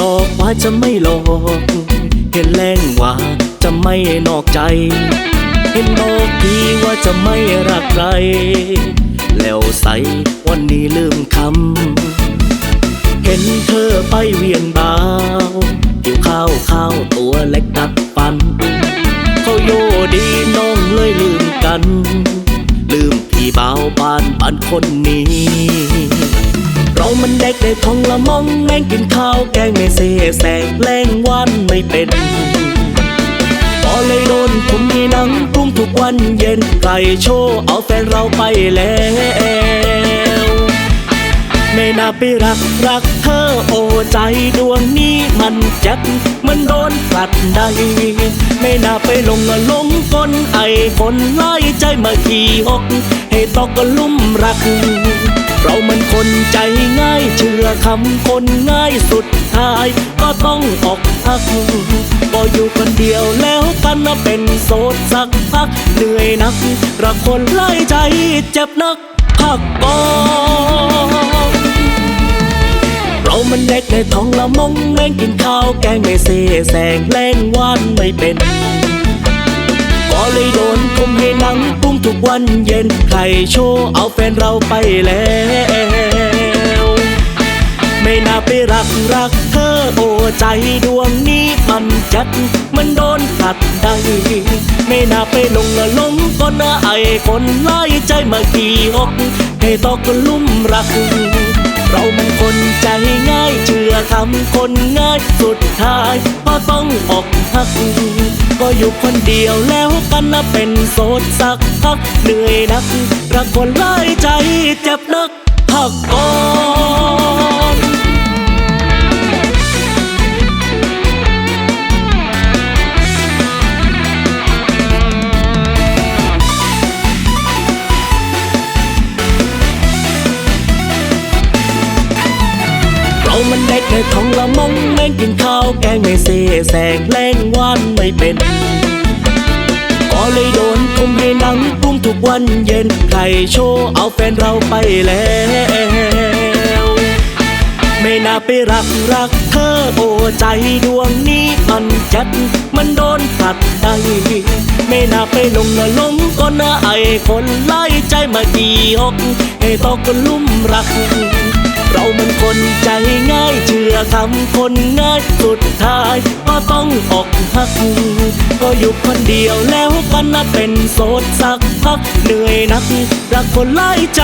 บอกว่าจะไม่หลอกเห็นแรงว่าจะไม่นอกใจ เห็นบอกพี่ว่าจะไม่รักใคร แล้วใสวันนี้ลืมคำ เห็นเธอไปเวียนดาวหิวข้าวข้าวตัวเล็กตัดฟัน เขาโยดีน้องเลยลืมกัน ลืมพี่บ่าวบ้านบ้านคนนี้ เรามันเด็กได้ทองละมองแม่งกินข้าวแกงไม่เสแสกแรงวันไม่เป็นพอเลยโดนผมมีหนังปรุงทุกวันเย็นไก่โชว์เอาแฟนเราไปแล้วไม่น่าไปรักรักเธอโอ้ใจดวงนี้มันเจ็บมันโดนกลัดใดไม่น่าไปลงหลงกลไอคนไล่ใจมาขี่หกให้ตอกก็ลุ่มรัก เรามันคนใจง่ายเชื่อคำคนง่ายสุดท้าย ก็ต้องออกพักก็อยู่คนเดียวแล้วกันนะเป็นโสดสักพักเหนื่อยนักรักคนไล่ใจเจ็บนักพักก่อนเรามันเด็กในท้องละมงแม่งกินข้าวแกงไม่เสแสงแรงวานไม่เป็น เลยโดนคมให้หนังปรุงทุกวันเย็นใครโชว์เอาแฟนเราไปแล้ว ไม่น่าไปรักรักเธอโอ้ใจดวงนี้มันจ็บมันโดนขัดใดไม่น่าไปลงละลงก็น่าไอคนไล่ใจมากี่หกให้ตอกลุ่มรัก เรามันคนใจง่ายเชื่อคำคนง่ายสุดท้ายพอต้องออกหัก ก็อยู่คนเดียวแล้วกันนะเป็นโสดสักพักเหนื่อยนักรักคนไล่ใจเจ็บนักหักก่อามันเด็กในท้องละมงแม่งกินข้าวแกงไม่เสแสงแรงวานไม่เป็นก็เลยโดนคุมให้นังปรุงทุกวันเย็นใครโชว์เอาแฟนเราไปแล้วไม่น่าไปรักรักเธอโอ้ใจดวงนี้มันจ็บมันโดนขัดใดไม่น่าไปลงละลงก็น่าไอคนไล่ใจมากี่หกให้ตอกกลุ่มรัก เรามันคนใจง่ายเชื่อคำคนง่ายสุดท้ายก็ต้องออกหัก ก็อยู่คนเดียวแล้วกันนะเป็นโสดสักพักเหนื่อยนักรักคนไล่ใจ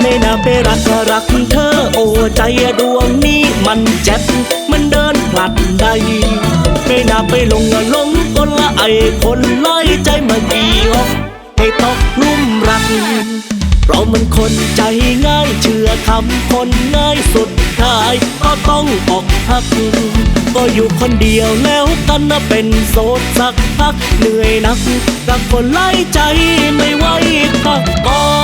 ไม่น่าไปรักก็รักเธอโอ้ใจดวงนี้มันเจ็บมันเดินผลัดใดไม่น่าไปลงลงคนละไอคนไล่ใจมากี่หกให้ตกหลุม คนใจง่ายเชื่อคำคนง่ายสุดท้ายก็ต้องออกหัก ก็อยู่คนเดียวแล้วกันนะเป็นโสดสักพักเหนื่อยนักรักคนไล่ใจไม่ไหวก็บอก